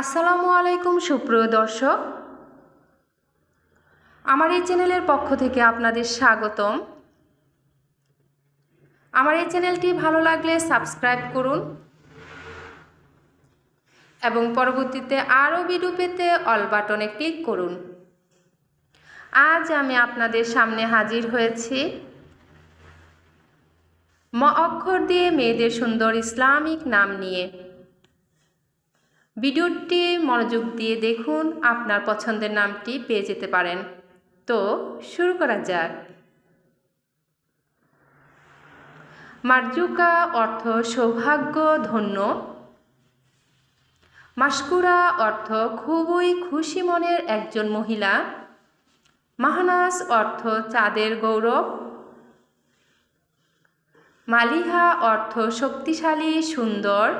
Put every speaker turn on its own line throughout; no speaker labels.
আসসালামু আলাইকুম সুপ্রিয় দর্শক। আমার এই চ্যানেলের পক্ষ থেকে আপনাদের স্বাগতম। আমার এই চ্যানেলটি ভালো লাগলে সাবস্ক্রাইব করুন এবং পরবর্তীতে আরও ভিডিও পেতে অল বাটনে ক্লিক করুন। আজ আমি আপনাদের সামনে হাজির হয়েছি ম অক্ষর দিয়ে মেয়েদের সুন্দর ইসলামিক নাম নিয়ে। ভিডিওটি মনোযোগ দিয়ে দেখুন, আপনার পছন্দের নামটি পেয়ে যেতে পারেন। তো, শুরু করা যাক। মার্জুকা অর্থ সৌভাগ্য ধন্য মাস্কুরা অর্থ খুবই খুশি মনের একজন মহিলা। মাহানাস অর্থ চাঁদের গৌরব। মালিহা অর্থ শক্তিশালী, সুন্দর।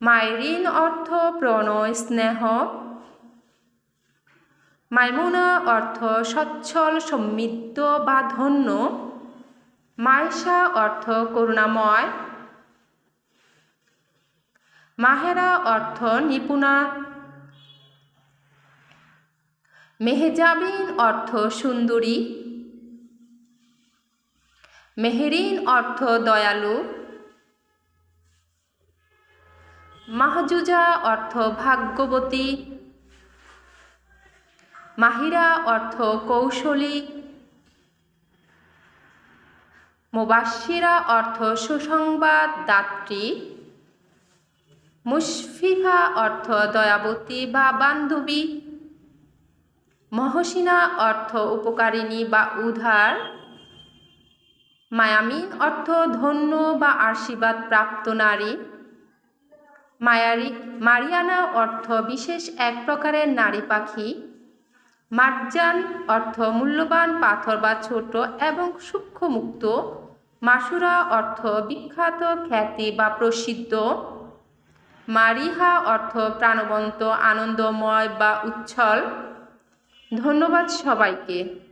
মাইরিন অর্থ প্রণয় স্নেহ মাইমুনা অর্থ সচ্ছল সমৃদ্ধ বা ধন্য মায়েশা অর্থ করুণাময় মাহেরা অর্থ নিপুণা মেহেজাবিন অর্থ সুন্দরী মেহেরিন অর্থ দয়ালু মাহজুজা অর্থ ভাগ্যবতী। মাহিরা অর্থ কৌশলী। মুবাসিরা অর্থ সুসংবাদ দাত্রী। মুশফিফা অর্থ দয়াবতী বা বান্ধবী। মহসিনা অর্থ উপকারিণী বা উধার মায়ামিন অর্থ ধন্য বা আশীর্বাদ প্রাপ্ত নারী। মায়ারি, মারিয়ানা অর্থ বিশেষ এক প্রকারের নারী পাখি। মার্জান অর্থ মূল্যবান পাথর বা ছোট এবং সূক্ষ্মমুক্ত। মাসুরা অর্থ বিখ্যাত খ্যাতি বা প্রসিদ্ধ। মারিহা অর্থ প্রাণবন্ত, আনন্দময় বা উচ্ছল। ধন্যবাদ সবাইকে।